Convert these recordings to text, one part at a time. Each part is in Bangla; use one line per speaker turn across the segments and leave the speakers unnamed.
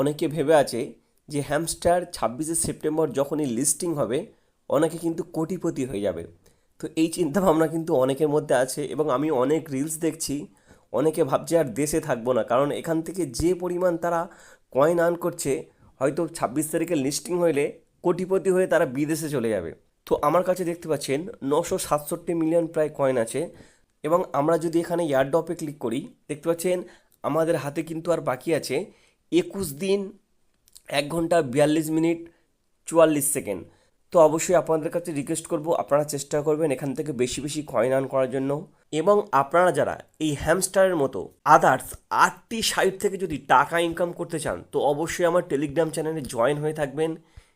অনেকে ভেবে আছে যে হ্যামস্টার ছাব্বিশে সেপ্টেম্বর যখনই লিস্টিং হবে, অনেকে কিন্তু কোটিপতি হয়ে যাবে। তো এই চিন্তাভাবনা কিন্তু অনেকের মধ্যে আছে এবং আমি অনেক রিলস দেখছি, অনেকে ভাবছে আর দেশে থাকব না, কারণ এখান থেকে যে পরিমাণ তারা কয়েন আর্ন করছে, হয়তো ছাব্বিশ তারিখে লিস্টিং হইলে কোটিপতি হয়ে তারা বিদেশে চলে যাবে। তো আমার কাছে দেখতে পাচ্ছেন, নশো সাতষট্টি মিলিয়ন প্রায় কয়েন আছে এবং আমরা যদি এখানে ইয়ারডপে ক্লিক করি, দেখতে পাচ্ছেন আমাদের হাতে কিন্তু আর বাকি আছে একুশ দিন, এক ঘণ্টা, বিয়াল্লিশ মিনিট, চুয়াল্লিশ সেকেন্ড। তো অবশ্যই আপনাদের কাছে রিকোয়েস্ট করব, আপনারা চেষ্টা করবেন এখান থেকে বেশি বেশি কয়েন আর্ন করার জন্য। এবং আপনারা যারা এই হ্যামস্টারের মতো আদার্স আটটি সাইট থেকে যদি টাকা ইনকাম করতে চান, তো অবশ্যই আমার টেলিগ্রাম চ্যানেলে জয়েন হয়ে থাকবেন।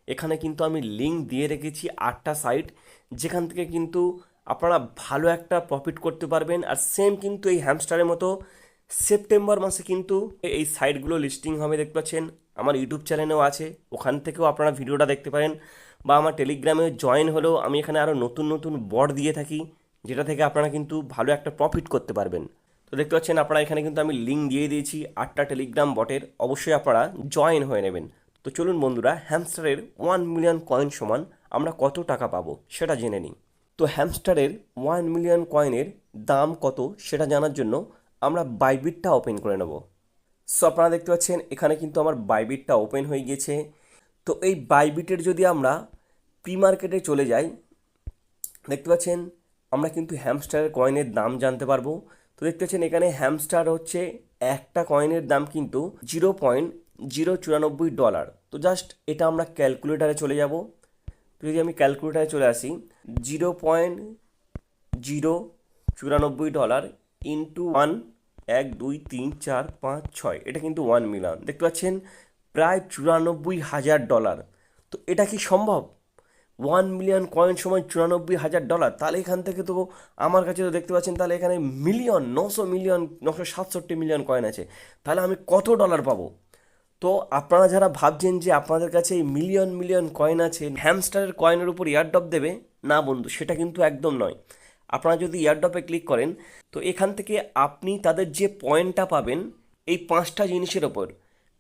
এখানে কিন্তু আমি লিঙ্ক দিয়ে রেখেছি আটটা সাইট যেখান থেকে কিন্তু আপনারা ভালো একটা প্রফিট করতে পারবেন। আর সেম কিন্তু এই হ্যামস্টারের মতো সেপ্টেম্বর মাসে কিন্তু এই সাইটগুলো লিস্টিং হবে, দেখতে পাচ্ছেন। আমার ইউটিউব চ্যানেলেও আছে, ওখান থেকেও আপনারা ভিডিওটা দেখতে পারেন। বা আমার টেলিগ্রামে জয়েন হলেও আমি এখানে আরও নতুন নতুন বট দিয়ে থাকি, যেটা থেকে আপনারা কিন্তু ভালো একটা প্রফিট করতে পারবেন। তো দেখতে পাচ্ছেন, আপনারা এখানে কিন্তু আমি লিঙ্ক দিয়ে দিয়েছি, আটটা টেলিগ্রাম বটের, অবশ্যই আপনারা জয়েন হয়ে নেবেন। তো চলুন বন্ধুরা হ্যামস্টারের ওয়ান মিলিয়ন কয়েন সমান আমরা কত টাকা পাবো, সেটা জেনে নিই। তো হ্যামস্টারের ওয়ান মিলিয়ন কয়েনের দাম কত, সেটা জানার জন্য আমরা বাইবিটটা ওপেন করে নেব। সো আপনারা দেখতে পাচ্ছেন, এখানে কিন্তু আমার বাইবিটটা ওপেন হয়ে গিয়েছে। তো এই বাইবিটের যদি আমরা প্রি মার্কেটে চলে যাই, দেখতে পাচ্ছেন, আমরা কিন্তু হ্যামস্টারের কয়েনের দাম জানতে পারব। তো দেখতে পাচ্ছেন, এখানে হ্যামস্টার হচ্ছে একটা কয়েনের দাম কিন্তু জিরো পয়েন্ট জিরো চুরানব্বই ডলার তো জাস্ট এটা আমরা ক্যালকুলেটারে চলে যাব। তো যদি আমি ক্যালকুলেটারে চলে আসি জিরো পয়েন্ট জিরো চুরানব্বই ডলার ইন্টু ওয়ান এক, দুই, তিন, চার, পাঁচ, ছয়। এটা কিন্তু ওয়ান মিলিয়ন দেখতে পাচ্ছেন? প্রায় চুরানব্বই হাজার ডলার তো এটা কি সম্ভব? ওয়ান মিলিয়ন কয়েন সময় চুরানব্বই হাজার ডলার তাহলে এখান থেকে তো আমার কাছে তো দেখতে পাচ্ছেন, তাহলে এখানে মিলিয়ন নশো মিলিয়ন নশো সাতষট্টি মিলিয়ন কয়েন আছে। তাহলে আমি কত ডলার পাবো? তো আপনারা যারা ভাবছেন যে আপনাদের কাছে এই মিলিয়ন মিলিয়ন কয়েন আছে হ্যামস্টারের কয়েনের উপর ইয়ারডপ দেবে, না বন্ধু, সেটা কিন্তু একদম নয়। আপনারা যদি ইয়ারডপে ক্লিক করেন, তো এখান থেকে আপনি তাদের যে পয়েন্টটা পাবেন, এই পাঁচটা জিনিসের ওপর।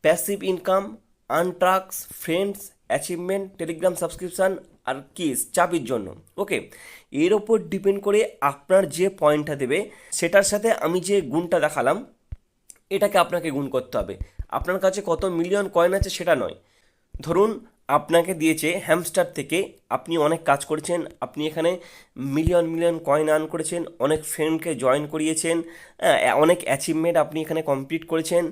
প্যাসিভ ইনকাম আনট্রাক্স ফ্রেন্ডস অ্যাচিভমেন্ট টেলিগ্রাম সাবস্ক্রিপশান আর কিস চাবির জন্য। ওকে এর ওপর ডিপেন্ড করে আপনার যে পয়েন্টটা দেবে, সেটার সাথে আমি যে গুণটা দেখালাম, এটাকে আপনাকে গুণ করতে হবে। আপনার কাছে কত মিলিয়ন কয়েন আছে সেটা নয়। ধরুন আপনাকে দিয়েছে হ্যামস্টার থেকে। আপনি অনেক কাজ করেছেন আপনি এখানে মিলিয়ন মিলিয়ন কয়েন আর্ন করেছেন অনেক ফ্রেন্ডকে জয়েন করিয়েছেন হ্যাঁ, অনেক অ্যাচিভমেন্ট আপনি এখানে কমপ্লিট করেছেন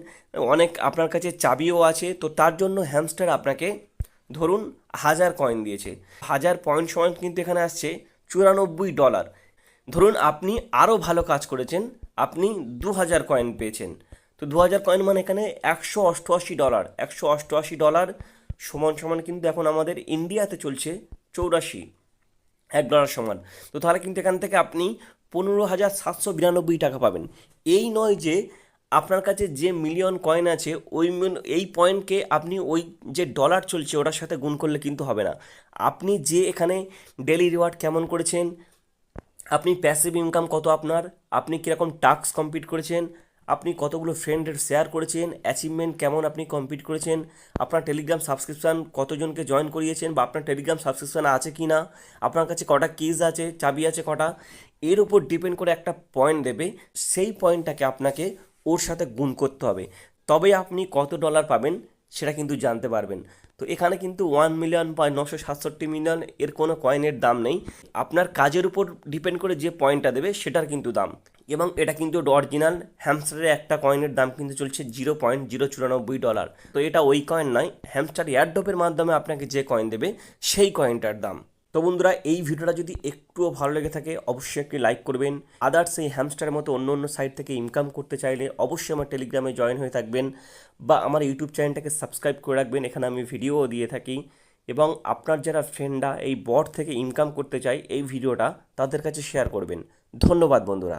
অনেক আপনার কাছে চাবিও আছে। তো তার জন্য হ্যামস্টার আপনাকে ধরুন হাজার কয়েন দিয়েছে। হাজার পয়েন্ট সমান কিন্তু এখানে আসছে চুরানব্বই ডলার ধরুন আপনি আরও ভালো কাজ করেছেন আপনি দু হাজার কয়েন পেয়েছেন। তো দু হাজার কয়েন মানে এখানে একশো অষ্টআশি ডলার একশো অষ্টআশি ডলার সমান সমান কিন্তু এখন আমাদের ইন্ডিয়াতে চলছে চৌরাশি, এক ডলার সমান। তো তাহলে কিন্তু এখান থেকে আপনি পনেরো হাজার সাতশো বিরানব্বই টাকা পাবেন। এই নয় যে আপনার কাছে যে মিলিয়ন কয়েন আছে, ওই এই পয়েন্টকে আপনি ওই যে ডলার চলছে, ওটার সাথে গুণ করলে কিন্তু হবে না। আপনি যে এখানে ডেলি রিওয়ার্ড কেমন করেছেন, আপনি প্যাসিভ ইনকাম কত আপনার, আপনি কীরকম টাস্ক কমপ্লিট করেছেন আপনি কতগুলো ফ্রেন্ডের শেয়ার করেছেন অ্যাচিভমেন্ট কেমন আপনি কমপ্লিট করেছেন, আপনার টেলিগ্রাম সাবস্ক্রিপশান কতজনকে জয়েন করিয়েছেন বা আপনার টেলিগ্রাম সাবস্ক্রিপশান আছে কি না আপনার কাছে কটা কেস আছে, চাবি আছে কটা, এর উপর ডিপেন্ড করে একটা পয়েন্ট দেবে, সেই পয়েন্টটাকে আপনাকে ওর সাথে গুণ করতে হবে। তবে আপনি কত ডলার পাবেন সেটা কিন্তু জানতে পারবেন। তো এখানে কিন্তু ওয়ান মিলিয়ন বা নশো সাতষট্টি মিলিয়ন এর কোনো কয়েনের দাম নেই। আপনার কাজের উপর ডিপেন্ড করে যে পয়েন্টটা দেবে, সেটার কিন্তু দাম। এবং এটা কিন্তু অরিজিনাল হ্যামস্টারের একটা কয়েনের দাম কিন্তু চলছে জিরো পয়েন্ট জিরো চুরানব্বই ডলার তো এটা ওই কয়েন নয় হ্যামস্টার এয়ারডপের মাধ্যমে আপনাকে যে কয়েন দেবে, সেই কয়েনটার দাম। তো বন্ধুরা, এই ভিডিওটা যদি একটুও ভালো লেগে থাকে, অবশ্যই একটি লাইক করবেন। আদার্স এই হ্যামস্টারের মতো অন্য অন্য সাইট থেকে ইনকাম করতে চাইলে অবশ্যই আমার টেলিগ্রামে জয়েন হয়ে থাকবেন বা আমার ইউটিউব চ্যানেলটাকে সাবস্ক্রাইব করে রাখবেন, এখানে আমি ভিডিওও দিয়ে থাকি। এবং আপনার যারা ফ্রেন্ডরা এই বট থেকে ইনকাম করতে চায়, এই ভিডিওটা তাদের কাছে শেয়ার করবেন। ধন্যবাদ বন্ধুরা।